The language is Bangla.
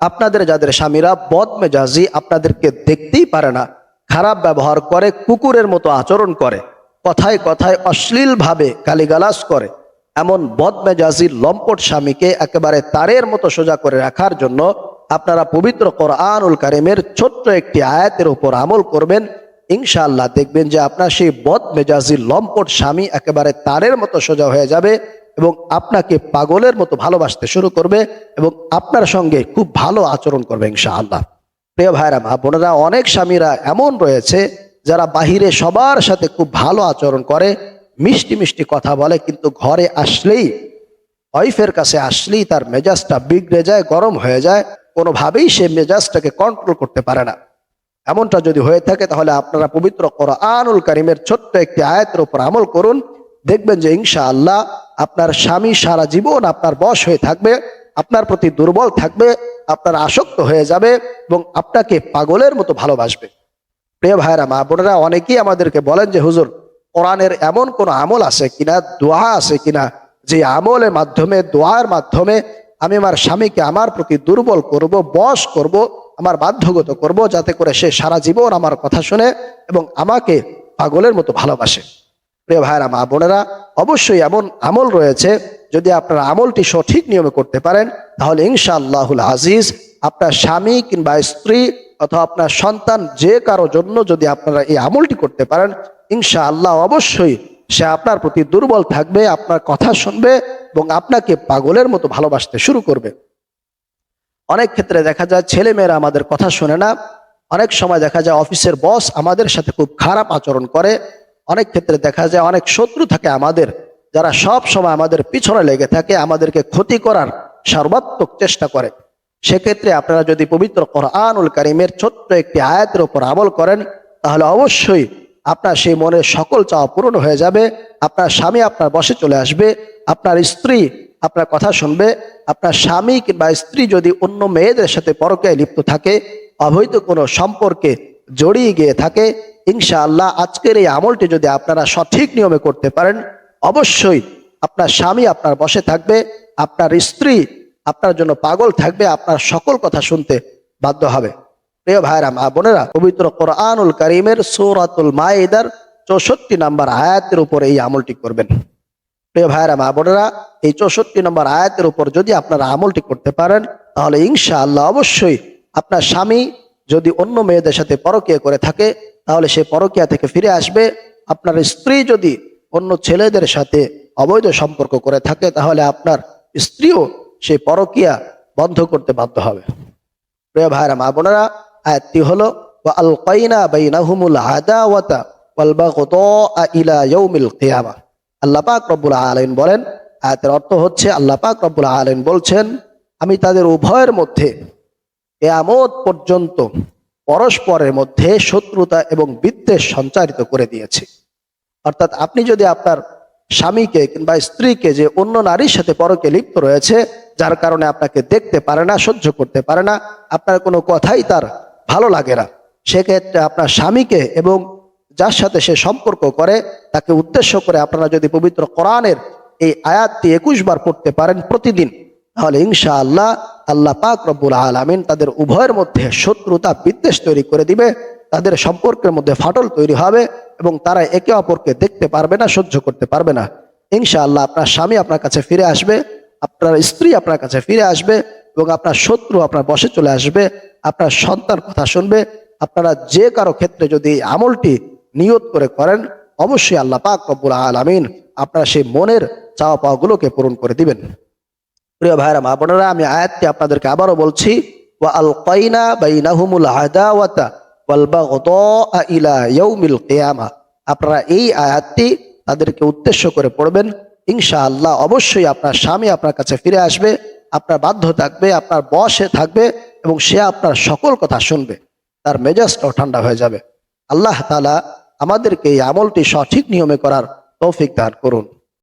আপনাদের যাদের স্বামীরা বদ মেজাজি আপনাদেরকে দেখতেই পারে না, খারাপ ব্যবহার করে, কুকুরের মতো আচরণ করে, কথায় কথায় অশ্লীলভাবে গালিগালাজ করে, এমন বদ বদমেজাজি লম্পট স্বামীকে একেবারে তারের মতো সোজা করে রাখার জন্য আপনারা পবিত্র কোরআনুল কারিমের ছোট্ট একটি আয়াতের উপর আমল করবেন। ইনশাআল্লাহ দেখবেন যে আপনার সেই বদ বদমেজাজি লম্পট স্বামী একেবারে তারের মতো সোজা হয়ে যাবে। এবং আপনাকে পাগলের মতো ভালোবাসতে শুরু করবে এবং আপনার সঙ্গে খুব ভালো আচরণ করবে ইনশাআল্লাহ। প্রিয় ভাইরা মা বোনেরা, অনেক স্বামীরা এমন রয়েছে যারা বাহিরে সবার সাথে খুব ভালো আচরণ করে, মিষ্টি মিষ্টি কথা বলে, কিন্তু ঘরে আসলেই, ওয়াইফের কাছে আসলেই তার মেজাজটা বিগড়ে যায়, গরম হয়ে যায়, কোনোভাবেই সে মেজাজটাকে কন্ট্রোল করতে পারে না। এমনটা যদি হয়ে থাকে, তাহলে আপনারা পবিত্র কোরআনুল কারিমের ছোট্ট একটি আয়াতের উপর আমল করুন, দেখবেন যে ইনশা আল্লাহ আপনার স্বামী সারা জীবন আপনার বশ হয়ে থাকবে, আপনার প্রতি দুর্বল থাকবে, আপনার আসক্ত হয়ে যাবে এবং আপনাকে পাগলের মতো ভালোবাসবে। প্রিয় ভাইরা মা বোনেরা, অনেকেই আমাদেরকে বলেন যে, হুজুর, কোরআনের এমন কোন আমল আছে কিনা, দোয়া আছে কিনা, যে আমলের মাধ্যমে, দোয়ার মাধ্যমে আমি আমার স্বামীকে আমার প্রতি দুর্বল করব, বশ করব, আমার বাধ্যগত করব, যাতে করে সে সারা জীবন আমার কথা শুনে এবং আমাকে পাগলের মতো ভালোবাসে? প্রিয় ভাইরা মা বোনেরা, অবশ্যই এমন আমল রয়েছে, যদি আপনারা আমলটি সঠিক নিয়মে করতে পারেন, তাহলে ইনশাআল্লাহুল আজিজ আপনার স্বামী কিংবা স্ত্রী অথবা আপনার সন্তান যে কারও জন্য যদি আপনারা এই আমলটি করতে পারেন, ইনশাআল্লাহ অবশ্যই সে আপনার প্রতি দুর্বল থাকবে, আপনার কথা শুনবে এবং আপনাকে পাগলের মতো ভালোবাসতে শুরু করবে। অনেক ক্ষেত্রে দেখা যায় ছেলে মেয়েরা আমাদের কথা শোনে না, অনেক সময় দেখা যায় অফিসের বস আমাদের সাথে খুব খারাপ আচরণ করে অনেক ক্ষেত্রে দেখা যায় অনেক শত্রু থাকে আমাদের, যারা সব সময় আমাদের পিছনে লেগে থাকে, আমাদেরকে ক্ষতি করার সর্বাত্মক চেষ্টা করে। সেক্ষেত্রে আপনারা যদি পবিত্র কোরআনুল কারিমের ছোট্ট একটি আয়াতের উপর আমল করেন, তাহলে অবশ্যই আপনার সেই মনের সকল চাওয়া পূরণ হয়ে যাবে, আপনার স্বামী আপনার বসে চলে আসবে, আপনার স্ত্রী আপনার কথা শুনবে, আপনার স্বামী কিংবা স্ত্রী যদি অন্য মেয়েদের সাথে পরকে লিপ্ত থাকে, অবৈধ কোনো সম্পর্কে জড়িয়ে গিয়ে থাকে ইনশাআল্লাহ আজকের এই আমলটি যদি আপনারা সঠিক নিয়মে করতে পারেন, অবশ্যই আপনার স্বামী আপনার বসে থাকবে, আপনার স্ত্রী আপনার জন্য পাগল থাকবে, আপনার সকল কথা শুনতে বাধ্য হবে। প্রিয় ভাইরা, মা বোনেরা, পবিত্র কোরআনুল করিমের সৌরাতুল মায়েদার চৌষট্টি নাম্বার আয়াতের উপর এই আমলটি করবেন। প্রিয় ভাইরা, মা বোনেরা, এই চৌষট্টি নম্বর আয়াতের উপর যদি আপনারা আমলটি করতে পারেন, তাহলে ইনশা আল্লাহ অবশ্যই আপনার স্বামী যদি অন্য মেয়েদের সাথে পরকিয়া করে থাকে তাহলে সে পরকিয়া থেকে ফিরে আসবে। আপনার স্ত্রী যদি অন্য ছেলেদের সাথে অবৈধ সম্পর্ক করে থাকে, তাহলে আপনার স্ত্রীও সেই পরকিয়া বন্ধ করতে বাধ্য হবে। প্রিয় ভাইরা, মা বোনেরা, আয়াতটি হলো আল কয়না বাইনাহুমুল আদাওয়াতা ওয়াল বাগদা ইলা ইয়াউমিল কিয়ামা। আল্লাহ রব্বুল আলামিন বলেন, আয়াতের অর্থ হচ্ছে, আল্লাহ পাক রব্বুল আলামিন বলছেন, আমি তাদের উভয়ের মধ্যে কেয়ামত পর্যন্ত পরস্পরের মধ্যে শত্রুতা এবং বিদ্বেষ সঞ্চারিত করে দিয়েছে। অর্থাৎ আপনি যদি আপনার স্বামীকে কিংবা স্ত্রীকে যে অন্য নারীর সাথে পরকে লিপ্ত রয়েছে, যার কারণে আপনাকে দেখতে পারে না, সহ্য করতে পারে না, আপনার কোনো কথাই তার ভালো লাগে না। সেক্ষেত্রে আপনার স্বামীকে এবং যার সাথে সে সম্পর্ক করে, তাকে উদ্দেশ্য করে আপনারা যদি পবিত্র কোরআনের এই আয়াতটি একুশ বার পড়তে পারেন প্রতিদিন, তাহলে ইনশা আল্লাহ পাক রব্বুল আলমিন তাদের উভয়ের মধ্যে শত্রুতা বিদ্বেষ তৈরি করে দিবে, তাদের সম্পর্কের মধ্যে ফাটল তৈরি হবে এবং তারা একে অপরকে দেখতে পারবে না, সহ্য করতে পারবে না। ইনশা আল্লাহ আপনার স্বামী আপনার কাছে ফিরে আসবে, আপনার স্ত্রী আপনার কাছে ফিরে আসবে এবং আপনার শত্রু আপনার বসে চলে আসবে, আপনার সন্তান কথা শুনবে। আপনারা যে কারও ক্ষেত্রে যদি আমলটি নিয়ত করে করেন, অবশ্যই আল্লাহ পাক রব্বুল আলমিন আপনার সেই মনের চাওয়া পাওয়াগুলোকে পূরণ করে দিবেন। প্রিয় ভাইরা মা বোনেরা, আমি আয়াতটি আপনাদেরকে আবারও বলছি, ওয়া আল কয়না বাইনাহুমুল আদাওয়াতা ওয়াল বাগদা ইলা ইয়াউমিল কিয়ামা আপনারা এই আয়াতটি তাদেরকে উদ্দেশ্য করে পড়বেন। ইনশাআল্লাহ অবশ্যই আপনার স্বামী আপনার কাছে ফিরে আসবে, আপনার বাধ্য থাকবে, আপনার বসে থাকবে এবং সে আপনার সকল কথা শুনবে। তার মেজাজটাও ঠান্ডা হয়ে যাবে। আল্লাহ তালা আমাদেরকে এই আমলটি সঠিক নিয়মে করার তৌফিক দান করুন।